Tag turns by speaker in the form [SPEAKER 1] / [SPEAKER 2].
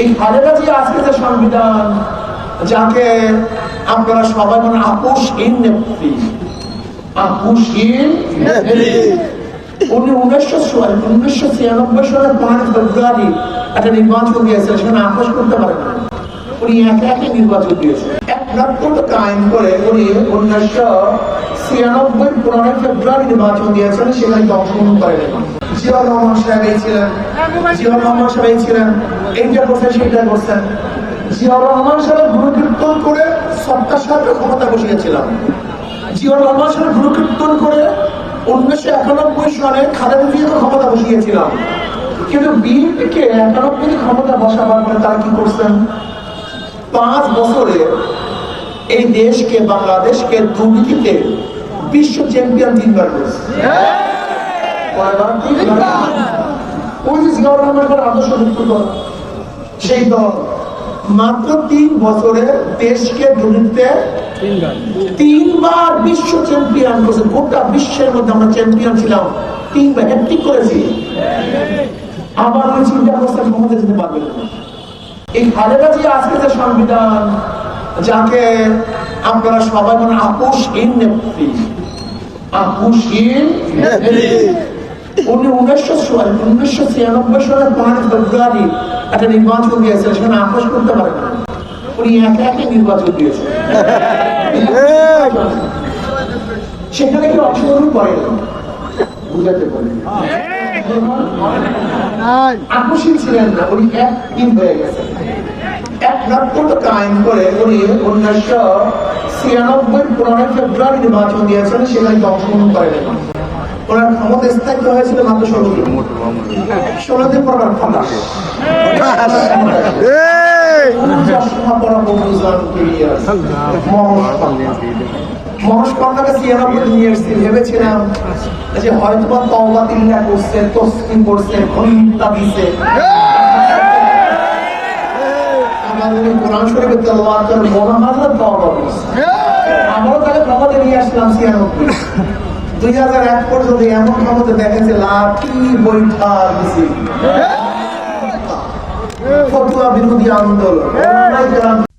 [SPEAKER 1] এই খালেদা জিয়া আজকে যে সংবিধান, যাকে আপনারা সবাই আপোষহীন নেত্রী আপোষহীন ছিয়ানব্বই দিয়েছিলেন সেখানে করতে পারেন না। উনি একে একে নির্বাচন এক উনি উনিশশো ছিয়ানব্বই ফেব্রুয়ারি নির্বাচন দিয়েছেন, সেখানে অংশগ্রহণ করেন। জিয়াউর রহমান সাহেব এই জিয়াউর রহমান সাহেব এইটা সেইটা জিয়াউর রহমান সাহেব করে সাহেবের ক্ষমতা বসিয়েছিলাম। জিয়াউর রহমান সাহেব করে উনিশশো একানব্বই ক্ষমতা বসিয়েছিলাম। কিন্তু বিএনপিকে একানব্বই ক্ষমতা বসাবার পরে তারা কি করছেন? পাঁচ বছরে এই দেশকে, বাংলাদেশকে দুর্নীতিতে বিশ্ব চ্যাম্পিয়ন তিনবার করেছে সেই দল মাত্র তিন বছরে দেশকে দুর্নীতিতে তিনবার বিশ্ব চ্যাম্পিয়ন করেছে, গোটা বিশ্বের মধ্যে আমরা চ্যাম্পিয়ন ছিলাম। তিনবার হ্যাট্রিক করেছি। আবার ওই চিন্তা করছেন ক্ষমতা যেতে পারবেন না। এই খালেদা জিয়া আজকে যে সংবিধান, যাকে আপনারা সবাই মানে আপোষহীন নেত্রী আপোষহীন নেত্রী উনি উনিশশো উনিশশো ছিয়ানব্বই সালের পনেরো ফেব্রুয়ারি একটা নির্বাচন দিয়েছিলেন সেখানে আপোষ করতে পারেন উনি একে একে নির্বাচন দিয়েছেন। সেখানে কি অংশগ্রহণ বুঝাতে ছিলেন না উনি এক দিন হয়ে গেছেন। এক কায়েম করে উনি উনিশশো ছিয়ানব্বই পনেরোই ফেব্রুয়ারি নির্বাচন দিয়েছেন সেখানে অংশগ্রহণ করেন? ওনার ক্ষমতা স্থায়িত্ব হয়েছিল মাত্র ষোলো দিন। ষোলো দিন পর ওনার ক্ষমতা। নিয়ে এসেছি ভেবেছিলাম যে হয়তো বা তওবা তিল্লা করছে তসলিম করছে ঘণ্টা দিছে। আমার কোরআন শরীফে তেলাওয়াত করে মনে হয় না তওবা করছে আমারও তাকে ক্ষমতা নিয়ে আসলাম ছিয়ানব্বই। দুই হাজার এক পর্যন্ত এমন ক্ষমতা দেখেছে লাঠি বৈঠা দিছি ফতুয়া বিরোধী আন্দোলন